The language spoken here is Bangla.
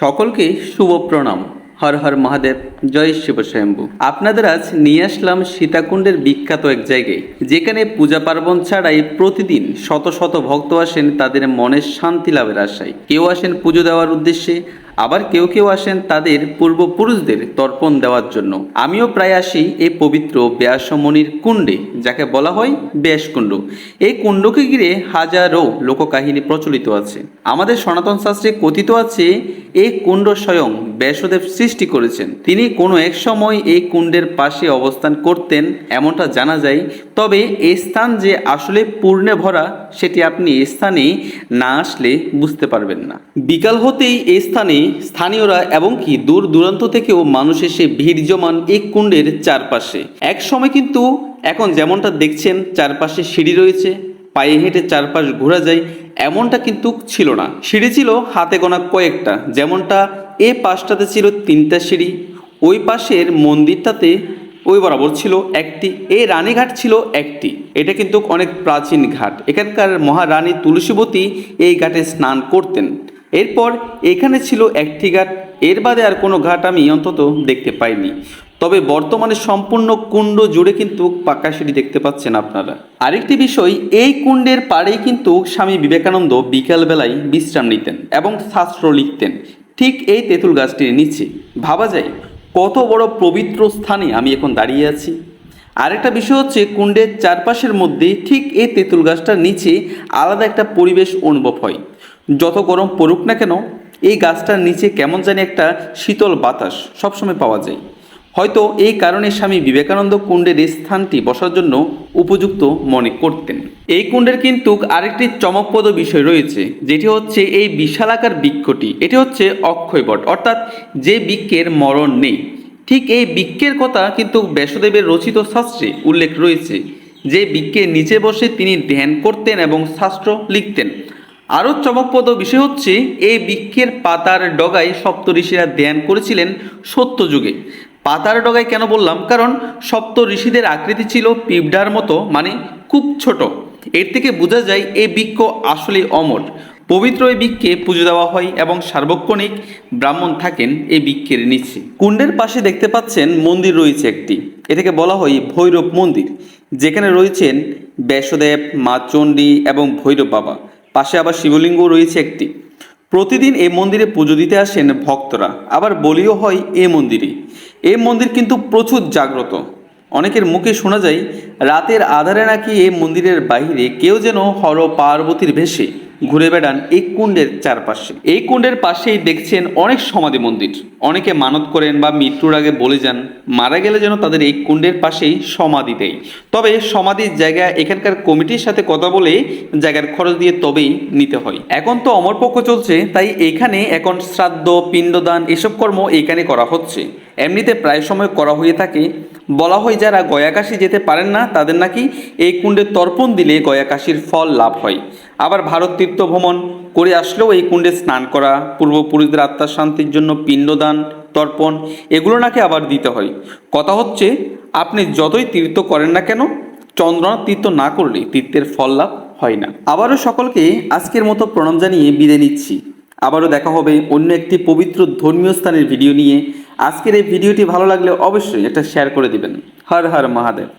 সকলকে শুভ প্রণাম। হর হর মহাদেব, জয় শিব স্বয়ম্ভু। আপনাদের আজ নিয়ে আসলাম সীতাকুণ্ডের বিখ্যাত এক জায়গায়, যেখানে পূজা পার্বণ ছাড়াই প্রতিদিন শত শত ভক্ত আসেন তাদের মনের শান্তি লাভের আশায়। কেউ আসেন পুজো দেওয়ার উদ্দেশ্যে আবার কেউ কেউ আসেন তাদের পূর্বপুরুষদের তর্পণ দেওয়ার জন্য। আমিও প্রায় আসি এই পবিত্র ব্যাসমণির কুণ্ডে, যাকে বলা হয় ব্যাসকুণ্ড। এই কুণ্ডকে ঘিরে হাজারো লোককাহিনী প্রচলিত আছে। আমাদের সনাতন শাস্ত্রে কথিত আছে, এই কুণ্ড স্বয়ং ব্যাসদেব সৃষ্টি করেছেন। তিনি কোনো এক সময় এই কুণ্ডের পাশে অবস্থান করতেন, এমনটা জানা যায়। তবে এই স্থান যে আসলে পূর্ণে ভরা, সেটি আপনি স্থানে না আসলে বুঝতে পারবেন না। বিকাল হতেই এই স্থানে স্থানীয়রা এবং কি দূর দূরান্ত থেকেও মানুষ এসে ভিড় জমান এই কুণ্ডের চারপাশে। এক সময় কিন্তু এখন যেমনটা দেখছেন, চারপাশে সিঁড়ি রয়েছে, পায়ে হেঁটে চারপাশ ঘোরা যায়, এমনটা কিন্তু ছিল না। সিঁড়ি ছিল হাতে গোনা কয়েকটা, যেমনটা এ পাশটাতে ছিল তিনটা সিঁড়ি, ওই পাশের মন্দিরটাতে ওই বরাবর ছিল একটি এই রানীঘাট ছিল একটি। এটা কিন্তু অনেক প্রাচীন ঘাট। এখানকার মহারানী তুলসীবতী এই ঘাটে স্নান করতেন। এরপর এখানে ছিল একটি ঘাট। এর বাদে আর কোনো ঘাট আমি অন্তত দেখতে পাইনি। তবে বর্তমানে সম্পূর্ণ কুণ্ড জুড়ে কিন্তু পাকা সিঁড়ি দেখতে পাচ্ছেন আপনারা। আরেকটি বিষয়, এই কুণ্ডের পাড়েই কিন্তু স্বামী বিবেকানন্দ বিকালবেলায় বিশ্রাম নিতেন এবং শাস্ত্র লিখতেন। ঠিক এই তেঁতুল গাছটির নিচে। ভাবা যায়, কত বড় পবিত্র স্থানে আমি এখন দাঁড়িয়ে আছি। আরেকটা বিষয় হচ্ছে, কুণ্ডের চারপাশের মধ্যে ঠিক এই তেঁতুল গাছটার নিচে আলাদা একটা পরিবেশ অনুভব হয়। যত গরম পড়ুক না কেন, এই গাছটার নিচে কেমন জানি একটা শীতল বাতাস সবসময় পাওয়া যায়। হয়তো এই কারণে স্বামী বিবেকানন্দ কুণ্ডের এই স্থানটি বসার জন্য উপযুক্ত মনে করতেন। এই কুণ্ডের কিন্তু আরেকটি চমকপ্রদ বিষয় রয়েছে, যেটি হচ্ছে এই বিশালাকার বৃক্ষটি। এটি হচ্ছে অক্ষয়বট অর্থাৎ যে বৃক্ষের মরণ নেই। ঠিক এই বৃক্ষের কথা কিন্তু ব্যাসদেবের রচিত শাস্ত্রে উল্লেখ রয়েছে, যে বৃক্ষের নিচে বসে তিনি ধ্যান করতেন এবং শাস্ত্র লিখতেন। আরও চমকপ্রদ বিষয় হচ্ছে, এই বৃক্ষের পাতার ডগায় সপ্ত ঋষিরা ধ্যান করেছিলেন সত্যযুগে পাতার ডগায় কেন বললাম? কারণ সপ্ত ঋষিদের আকৃতি ছিল পিঁপড়ার মতো মানে খুব ছোট। এর থেকে বোঝা যায় এই বৃক্ষ আসলে অমর। পবিত্র এই বৃক্ষে পুজো দেওয়া হয় এবং সার্বক্ষণিক ব্রাহ্মণ থাকেন এই বৃক্ষের নিচে। কুণ্ডের পাশে দেখতে পাচ্ছেন মন্দির রয়েছে একটি। এটাকে বলা হয় ভৈরব মন্দির, যেখানে রয়েছেন ব্যাসদেব, মা চণ্ডী এবং ভৈরব বাবা। পাশে আবার শিবলিঙ্গও রয়েছে একটি। প্রতিদিন এ মন্দিরে পুজো দিতে আসেন ভক্তরা। আবার বলিও হয়, এ মন্দিরে। এ মন্দির কিন্তু প্রচুর জাগ্রত। অনেকের মুখে শোনা যায়, রাতের আধারে নাকি এ মন্দিরের বাহিরে কেউ যেন হর পার্বতীর ভেসে ঘুরে বেড়ান এই কুণ্ডের চারপাশে। এই কুণ্ডের পাশেই দেখছেন অনেক সমাধি মন্দির। অনেকে মানত করেন বা মৃত্যুর আগে বলে যান, মারা গেলে যেন তাদের এই কুণ্ডের পাশেই সমাধি দেয়। তবে সমাধির জায়গা এখানকার কমিটির সাথে কথা বলে জায়গার খরচ দিয়ে তবেই নিতে হয়। এখন তো অমরপক্ষ চলছে, তাই এখানে এখন শ্রাদ্ধ, পিণ্ডদান, এসব কর্ম এখানে করা হচ্ছে। এমনিতে প্রায় সময় করা হয়ে থাকে। বলা হয়, যারা গয়াকাশি যেতে পারেন না, তাদের নাকি এই কুণ্ডে তর্পণ দিলে গয়াকাশির ফল লাভ হয়। আবার ভারত তীর্থ ভ্রমণ করে আসলেও এই কুণ্ডে স্নান করা, পূর্বপুরুষদের আত্মার শান্তির জন্য পিণ্ডদান, তর্পণ, এগুলো নাকি আবার দিতে হয়। কথা হচ্ছে, আপনি যতই তীর্থ করেন না কেন, চন্দ্রনাথ তীর্থ না করলে তীর্থের ফল লাভ হয় না। আবারও সকলকে আজকের মতো প্রণাম জানিয়ে বিদায় নিচ্ছি। আবারও দেখা হবে অন্য একটি পবিত্র ধর্মীয় স্থানের ভিডিও নিয়ে। আজকের এই ভিডিওটি ভালো লাগলে অবশ্যই একটা শেয়ার করে দিবেন। হর হর মহাদেব।